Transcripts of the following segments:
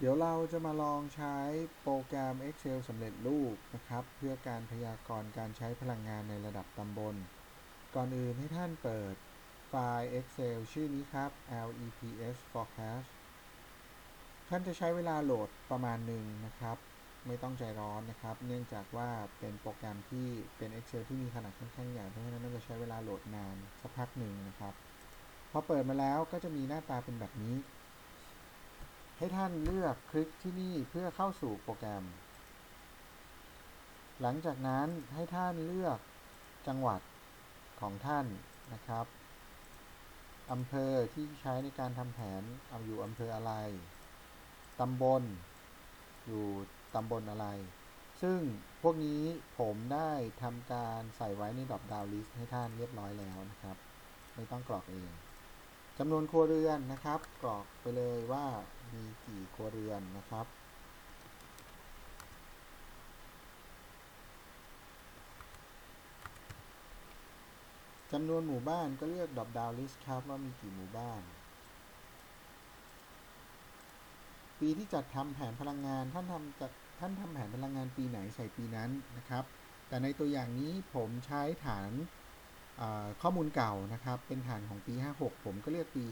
เดี๋ยวเราจะมาลองใช้โปรแกรม Excel สำเร็จรูปนะครับ เพื่อการพยากรณ์การใช้พลังงานในระดับตำบล ก่อนอื่นให้ท่านเปิดไฟล์ Excel ชื่อนี้ครับ leps forecast ท่านจะใช้เวลาโหลดประมาณหนึ่งนะครับ ไม่ต้องใจร้อนนะครับ เนื่องจากว่าเป็นโปรแกรมที่เป็น Excel ที่มีขนาดค่อนข้างใหญ่เพราะฉะนั้นมันจะใช้เวลาโหลดนานสักพักหนึ่งนะครับ พอเปิดมาแล้วก็จะมีหน้าตาเป็นแบบนี้ ให้ท่านเลือกคลิกที่นี่เพื่อเข้าสู่โปรแกรม หลังจากนั้นให้ท่านเลือกจังหวัดของท่านนะครับอำเภอที่ใช้ในการทำแผนเอาอยู่อำเภออะไร ตำบล อยู่ตำบลอะไร ซึ่งพวกนี้ผมได้ทำการใส่ไว้ในดรอปดาวลิสต์ให้ท่านเรียบร้อยแล้วนะครับ ไม่ต้องกรอกเอง จำนวนครัวเรือนนะครับ กรอกไปเลยว่ามีกี่ครัวเรือนนะครับ จำนวนหมู่บ้านก็เลือก drop down list ครับว่ามีกี่หมู่บ้าน ปีที่จัดทำแผนพลังงานท่านทำจัดท่านทำแผนพลังงานปีไหนใส่ปีนั้นนะครับ แต่ในตัวอย่างนี้ผมใช้ฐาน ข้อมูลเก่านะครับ เป็นฐานของปี 56 ผมก็เลือกปี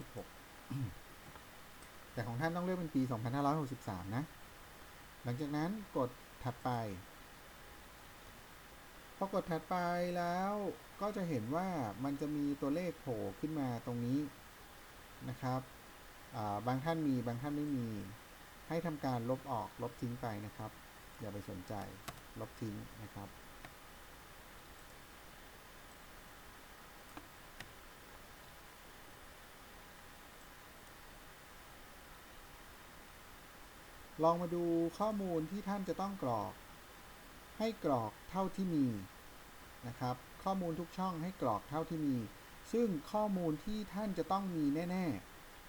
2556 แต่ของท่านต้องเลือกเป็นปี 2563 นะ หลังจากนั้นกดถัดไป พอกดถัดไปแล้วก็จะเห็นว่ามันจะมีตัวเลขโผล่ขึ้นมาตรงนี้นะครับ บางท่านมีบางท่านไม่มี ให้ทำการลบออกลบทิ้งไปนะครับ อย่าไปสนใจลบทิ้งนะครับ ลองมาดูข้อมูลที่ท่านจะต้องกรอก ให้กรอกเท่าที่มีนะครับ ข้อมูลทุกช่องให้กรอกเท่าที่มี ซึ่งข้อมูลที่ท่านจะต้องมีแน่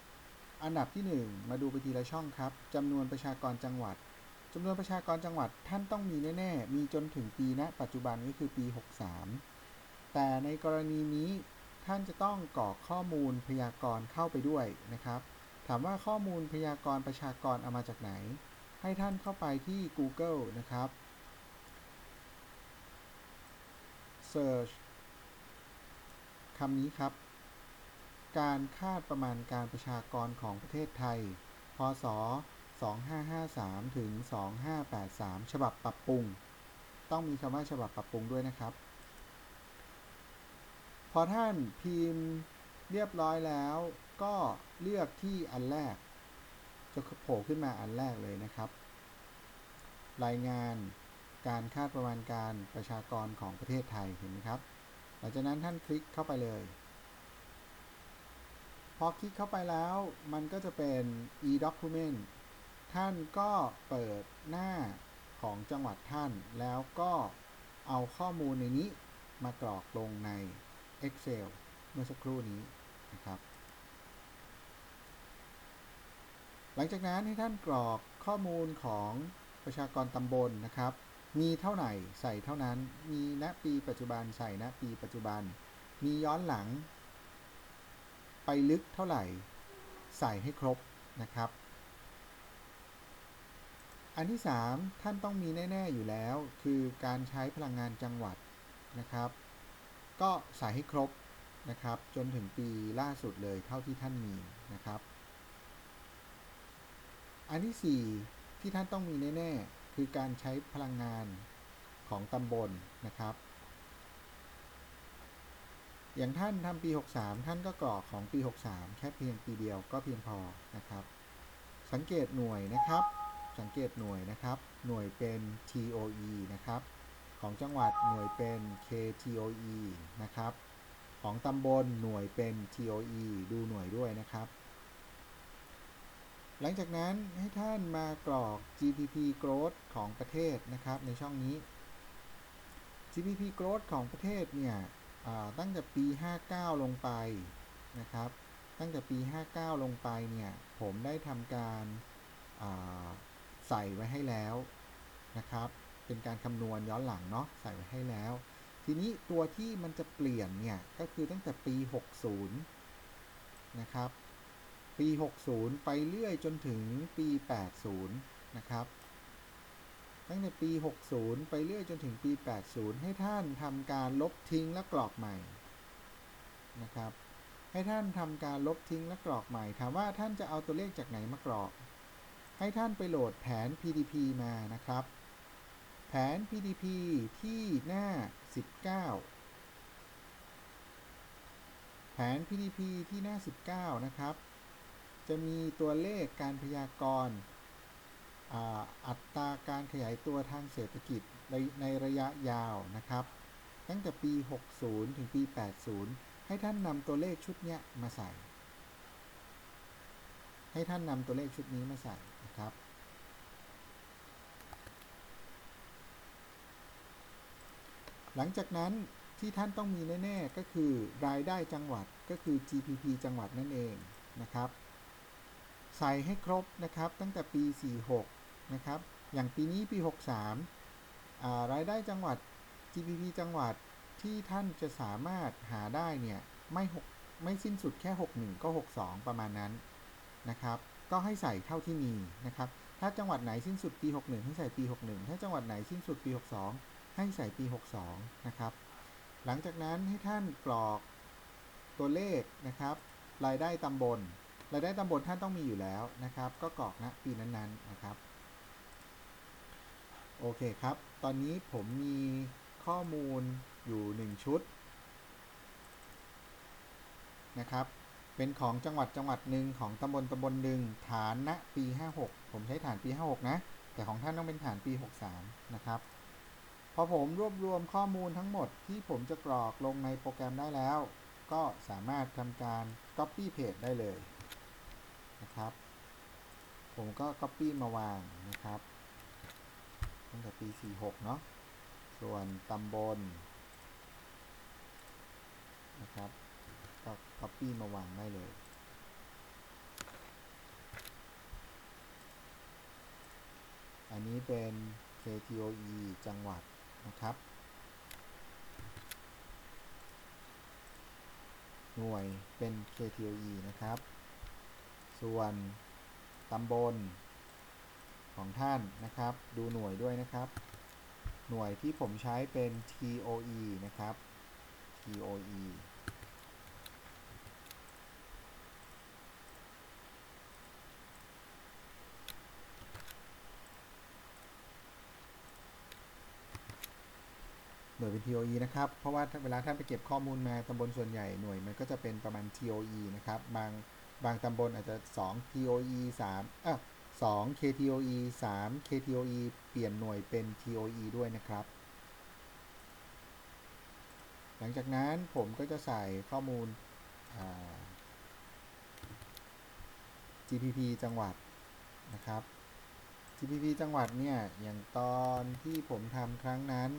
ๆ อันดับที่ 1 มาดูไปทีละช่องครับจำนวนประชากรจังหวัดจำนวนประชากรจังหวัดท่านต้องมีแน่ ๆ มีจนถึงปีณปัจจุบันก็คือปี 63 แต่ในกรณีนี้ท่านจะต้องกรอกข้อมูลพยากรณ์เข้าไปด้วยนะครับ ถามว่าข้อมูลพยากรณ์ประชากรเอามาจากไหน ให้ท่านเข้าไปที่ Google นะครับ Search คำนี้ครับ การคาดประมาณการประชากรของประเทศไทย พศ 2553 ถึง 2583 ฉบับปรับปรุง ต้องมีคำว่าฉบับปรับปรุงด้วยนะครับ พอท่านพิมพ์เรียบร้อยแล้วก็ เลือกที่อันแรก จะโผล่ขึ้นมาอันแรกเลยนะครับ รายงานการคาดประมาณการประชากรของประเทศไทยเห็นไหมครับ หลังจากนั้นท่านคลิกเข้าไปเลย พอคลิกเข้าไปแล้วมันก็จะเป็น e-document ท่านก็เปิดหน้าของจังหวัดท่าน แล้วก็เอาข้อมูลในนี้มากรอกลงใน Excel เมื่อสักครู่นี้นะครับ หลังจากนั้นให้ท่านกรอกข้อมูลของประชากรตำบลนะครับ มีเท่าไหร่ใส่เท่านั้น มีณปีปัจจุบันใส่ณปีปัจจุบัน มีย้อนหลัง ไปลึกเท่าไหร่ ใส่ให้ครบนะครับ อันที่ 3 ท่านต้องมีแน่ ๆ อยู่แล้ว คือการใช้พลังงานจังหวัดนะครับ ก็ใส่ให้ครบนะครับ จนถึงปีล่าสุดเลยเท่าที่ท่านมีนะครับ อันที่ 4 ที่ท่านต้องมีแน่ๆคือการใช้พลังงานของตำบลนะครับ อย่างท่านทำปี 63 ท่านก็กรอกของปี 63 แค่เพียงปีเดียวก็เพียงพอนะครับ สังเกตหน่วยนะครับ สังเกตหน่วยนะครับ หน่วยเป็น TOE นะครับ ของจังหวัดหน่วยเป็น KTOE นะครับ ของตำบลหน่วยเป็น TOE ดูหน่วยด้วยนะครับ หลังจากนั้นให้ท่านมากรอก GDP growth ของประเทศนะครับในช่องนี้ GDP growth ของประเทศเนี่ยตั้งแต่ปี 59 ลงไปนะครับ ตั้งแต่ปี 59 ลงไปเนี่ย ผมได้ทำการใส่ไว้ให้แล้วนะครับ เป็นการคำนวณย้อนหลังเนาะ ใส่ไว้ให้แล้ว ทีนี้ตัวที่มันจะเปลี่ยนเนี่ย ก็คือตั้งแต่ปี 60 นะครับ ปี 60 ไปเรื่อยจนถึงปี 80 นะครับ ตั้งแต่ปี 60 ไปเรื่อยจนถึงปี 80 ให้ท่านทำการลบทิ้งและกรอกใหม่นะครับ ให้ท่านทำการลบทิ้งและกรอกใหม่ ถามว่าท่านจะเอาตัวเลขจากไหนมากรอก ให้ท่านไปโหลดแผน PDP มานะครับ แผน PDP ที่หน้า 19แผน PDP ที่หน้า 19 นะครับ จะมีตัวเลขการพยากรณ์อัตราการขยายตัวทางเศรษฐกิจในในระยะยาวนะครับ ตั้งแต่ปี 60 ถึงปี 80 ให้ท่านนำตัวเลขชุดนี้มาใส่ ให้ท่านนำตัวเลขชุดนี้มาใส่นะครับ หลังจากนั้นที่ท่านต้องมีแน่ ๆ ก็คือรายได้จังหวัดก็คือ GPP จังหวัดนั่นเองนะครับ ใส่ให้ครบนะครับตั้งแต่ปี 46 นะครับ อย่างปีนี้ปี 63ารายได้จังหวัด GPP จังหวัดที่ท่านจะสามารถหาได้เนี่ยไม่หกไม่สิ้นสุดแค่ 61 ก็ 62 ประมาณนั้นนะครับ ก็ให้ใส่เท่าที่มีนะครับ ถ้าจังหวัดไหนสิ้นสุดปี 61 ให้ใส่ปี 61 ถ้าจังหวัดไหนสิ้นสุดปี 62 ให้ใส่ปี 62 นะครับ หลังจากนั้นให้ท่านกรอกตัวเลขนะครับ รายได้ตำบล รายได้ตำบลท่านต้องมีอยู่แล้วนะครับ ก็กรอกณปีนั้นๆนะครับโอเคครับ ตอนนี้ผมมีข้อมูลอยู่ 1 ชุดนะครับ เป็นของจังหวัดจังหวัดหนึ่งของตำบลตำบลหนึ่งฐานณปี 56 ผมใช้ฐานปี 56 นะ แต่ของท่านต้องเป็นฐานปี 63 นะครับ พอผมรวบรวมข้อมูลทั้งหมดที่ผมจะกรอกลงในโปรแกรมได้แล้ว ก็สามารถทำการ Copy Paste ได้เลย นะครับ ผมก็ Copy มาวางนะครับตั้งแต่ปี 46 เนาะส่วนตำบลนะครับก็ Copy มาวางได้เลยอันนี้เป็น KTOE จังหวัดนะครับ หน่วยเป็น KTOE นะครับ ส่วนตำบลของท่านนะครับ ดูหน่วยด้วยนะครับ หน่วยที่ผมใช้เป็น TOE นะครับ TOE หน่วยเป็น TOE นะครับ เพราะว่าเวลาท่านไปเก็บข้อมูลมาตำบลส่วนใหญ่หน่วยมันก็จะเป็นประมาณ TOE นะครับ บาง บางตำบลอาจจะ2 TOE 3อ่อ2 KTOE 3 KTOE เปลี่ยนหน่วยเป็น TOE ด้วยนะครับ หลังจากนั้นผมก็จะใส่ข้อมูล GPP จังหวัดนะครับ GPP จังหวัดเนี่ย อย่างตอนที่ผมทำครั้งนั้น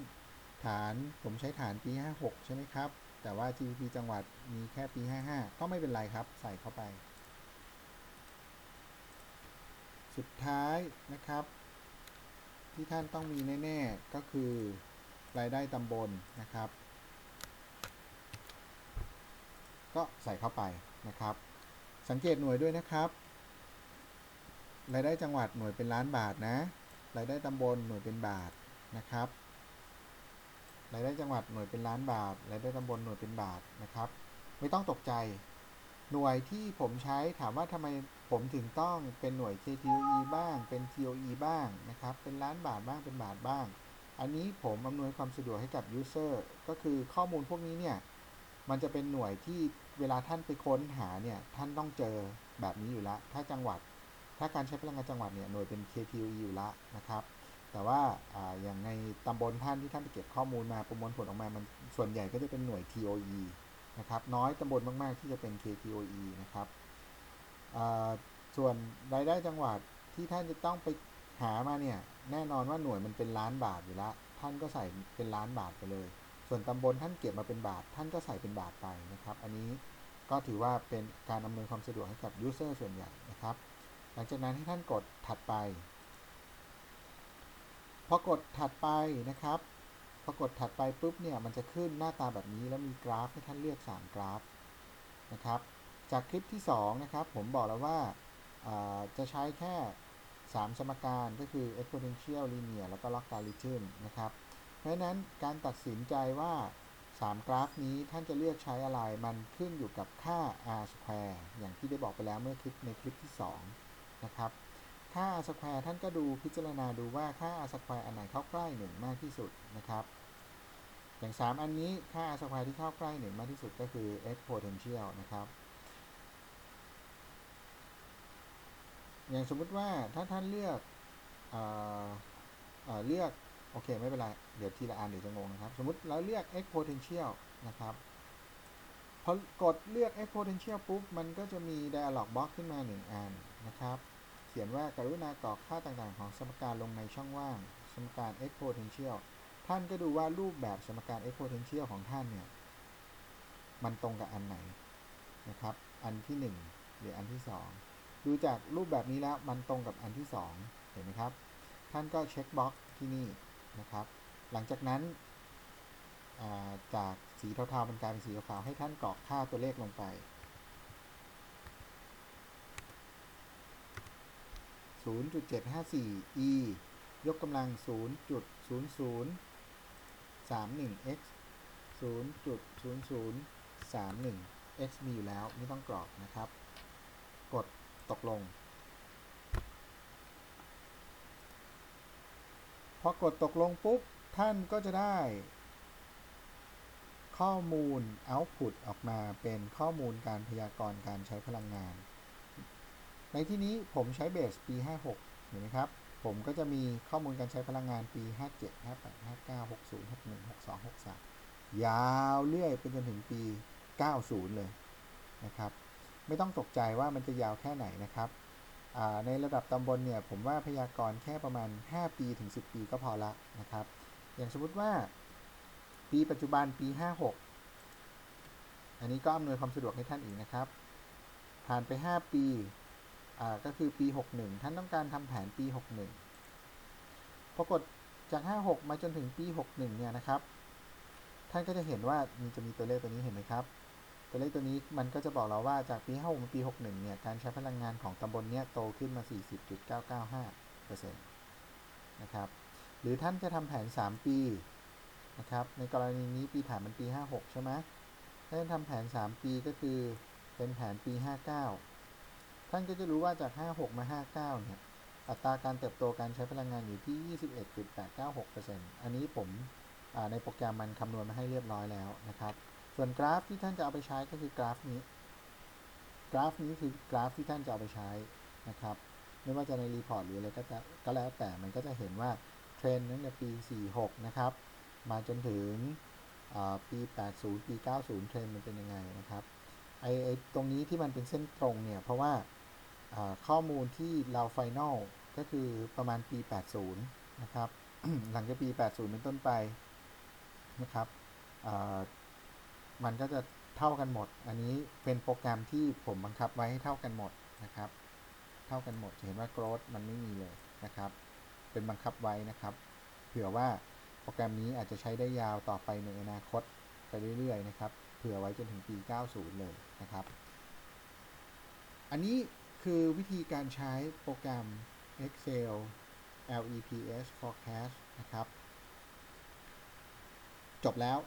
ฐานผมใช้ฐานปี 56 ใช่ไหมครับ แต่ว่า GDP จังหวัดมีแค่ปี 55 ก็ไม่เป็นไรครับ ใส่เข้าไป สุดท้ายนะครับ ที่ท่านต้องมีแน่ ๆ ก็คือ รายได้ตำบลนะครับ ก็ใส่เข้าไปนะครับ สังเกตหน่วยด้วยนะครับ รายได้จังหวัดหน่วยเป็นล้านบาทนะ รายได้ตำบลหน่วยเป็นบาทนะครับ รายได้จังหวัดหน่วยเป็นล้านบาท รายได้ตำบลหน่วยเป็นบาทนะครับ ไม่ต้องตกใจ หน่วยที่ผมใช้ถามว่าทำไมผมถึงต้องเป็นหน่วย KTOE บ้าง เป็น TOE บ้างนะครับ เป็นล้านบาทบ้าง เป็นบาทบ้าง อันนี้ผมอำนวยความสะดวกให้กับ User ก็คือข้อมูลพวกนี้เนี่ย มันจะเป็นหน่วยที่เวลาท่านไปค้นหาเนี่ย ท่านต้องเจอแบบนี้อยู่แล้ว ถ้าจังหวัด ถ้าการใช้พลังงานจังหวัดเนี่ย หน่วยเป็น KTOE อยู่แล้วนะครับ แต่ว่าออย่างในตำบลท่านที่ท่านไปเก็บข้อมูลมาประมวลผลออกมามันส่วนใหญ่ก็จะเป็นหน่วย TOE นะครับน้อยตำบลมาก ๆ ที่จะเป็น KTOE นะครับส่วนรายได้จังหวัดที่ท่านจะต้องไปหามาเนี่ยแน่นอนว่าหน่วยมันเป็นล้านบาทอยู่แล้วท่านก็ใส่เป็นล้านบาทไปเลย ส่วนตำบลท่านเก็บมาเป็นบาท ท่านก็ใส่เป็นบาทไปนะครับ อันนี้ก็ถือว่าเป็นการอำนวยความสะดวกให้กับ User ส่วนใหญ่นะครับ หลังจากนั้นให้ท่านกดถัดไป พอกดถัดไปนะครับ พอกดถัดไปปุ๊บเนี่ยมันจะขึ้นหน้าตาแบบนี้แล้วมีกราฟให้ท่านเลือก 3 กราฟนะครับ จากคลิปที่ 2 นะครับผมบอกแล้วว่าาจะใช้แค่ 3 สมการก็คือ exponential linear แล้วก็ logarithm นะครับ เพราะนั้นการตัดสินใจว่า 3 กราฟนี้ท่านจะเลือกใช้อะไรมันขึ้นอยู่กับค่า r square อย่างที่ได้บอกไปแล้วเมื่อคลิปในคลิปที่ 2 นะครับ ค่า r square ท่านก็ดูพิจารณาดูว่าค่า r square อันไหนเข้าใกล้1มากที่สุดนะครับ อย่าง 3 อันนี้ค่า r square ที่เข้าใกล้1มากที่สุดก็คือ exponential นะครับ อย่างสมมุติว่าถ้าท่านเลือกเออเออเลือก โอเค ไม่เป็นไร เดี๋ยวทีละอันเดี๋ยวจะงงนะครับ สมมติเราเลือก exponential นะครับพอกดเลือก exponential ปุ๊บ มันก็จะมี dialog box ขึ้นมา 1 อันนะครับ ขียนว่ากรุณากรอกค่าต่างๆ ของสมการลงในช่องว่าง สมการ exponential ท่านก็ดูว่ารูปแบบสมการ exponential ของท่านเนี่ย มันตรงกับอันไหนนะครับ อันที่ 1 หรืออันที่ 2 ดูจากรูปแบบนี้แล้วมันตรงกับอันที่ 2 เห็นไหมครับ ท่านก็เช็คบล็อกที่นี่นะครับ หลังจากนั้นาจากสีเทาๆเป็นกลายเป็นสีขาวให้ท่านกรอกค่าตัวเลขลงไป 0.754 e ยกกำลัง 0.0031 x 0.0031 x มีอยู่แล้วไม่ต้องกรอกนะครับ กดตกลง พอกดตกลงปุ๊บ ท่านก็จะได้ ข้อมูล output ออกมาเป็นข้อมูลการพยากรณ์การใช้พลังงาน ในที่นี้ผมใช้เบสปี 56 เห็นไหมครับ ผมก็จะมีข้อมูลการใช้พลังงานปี 57 58 59 60 61 62 63 ยาวเรื่อยไปจนถึงปี 90 เลยนะครับ ไม่ต้องตกใจว่ามันจะยาวแค่ไหนนะครับ ในระดับตำบลเนี่ย ผมว่าพยากรณ์แค่ประมาณ 5 ปีถึง 10 ปีก็พอละนะครับ อย่างสมมติว่า ปีปัจจุบันปี 56 อันนี้ก็อำนวยความสะดวกให้ท่านอีกนะครับ ผ่านไป 5 ปี ก็คือปี 61 ท่านต้องการทำแผนปี 61 ปรากฏจาก 56 มาจนถึงปี 61 เนี่ยนะครับ ท่านก็จะเห็นว่ามีจะมีตัวเลขตัวนี้เห็นไหมครับ ตัวเลขตัวนี้มันก็จะบอกเราว่าจากปี 56 มาปี 61 เนี่ย การใช้พลังงานของตำบลเนี้ยโตขึ้นมา 40.995%นะครับ หรือท่านจะทำแผน 3 ปีนะครับ ในกรณีนี้ปีฐานมันปี 56 ใช่ไหมท่านทำแผน 3 ปีก็คือเป็นแผนปี 59 ท่านก็จะรู้ว่าจาก 56 มา 59 เนี่ย อัตราการเติบโตการใช้พลังงานอยู่ที่ 21.896%อันนี้ผมในโปรแกรมมันคำนวณมาให้เรียบร้อยแล้วนะครับ ส่วนกราฟที่ท่านจะเอาไปใช้ก็คือกราฟนี้ กราฟนี้คือกราฟที่ท่านจะเอาไปใช้นะครับ ไม่ว่าจะในรีพอร์ตหรืออะไรก็จะก็แล้วแต่ มันก็จะเห็นว่าเทรนด์นั้นในปี 46 นะครับ มาจนถึงปี 80 ปี 90 เทรนด์มันเป็นยังไงนะครับ ไอไอตรงนี้ที่มันเป็นเส้นตรงเนี่ย เพราะว่า ข้อมูลที่เราไฟนอลก็คือประมาณปี 80 นะครับ หลังจากปี 80 เป็นต้นไปนะครับมันก็จะเท่ากันหมด อันนี้เป็นโปรแกรมที่ผมบังคับไว้ให้เท่ากันหมดนะครับ เท่ากันหมดจะเห็นว่า growth มันไม่มีเลยนะครับ เป็นบังคับไว้นะครับ เผื่อว่าโปรแกรมนี้อาจจะใช้ได้ยาวต่อไปในอนาคตไปเรื่อยๆนะครับ เผื่อไว้จนถึงปี 90 เลยนะครับ อันนี้ คือวิธีการใช้โปรแกรม Excel LEPS Forecast นะครับ จบแล้ว